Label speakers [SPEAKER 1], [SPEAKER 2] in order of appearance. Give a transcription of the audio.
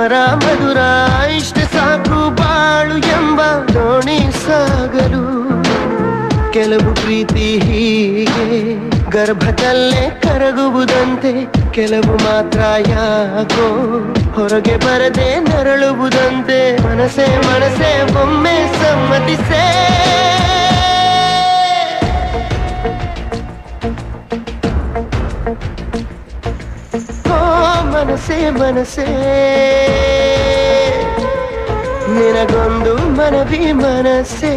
[SPEAKER 1] ಸಮರ ಮಧುರ ಇಷ್ಟ ಸಾಕು ಬಾಳು ಎಂಬ ದೋಣಿ ಸಾಗಲು. ಕೆಲವು ಪ್ರೀತಿ ಹೀಗೆ ಗರ್ಭದಲ್ಲೇ ಕರಗುವುದಂತೆ ಕೆಲವು ಮಾತ್ರ ಯಾಕೋ ಹೊರಗೆ ಬರದೆ ನರಳುವುದಂತೆ. ಮನಸೆ ಮನಸೆ ಒಮ್ಮೆ మనసే మనసే. నినగొందు మనవి మనసే.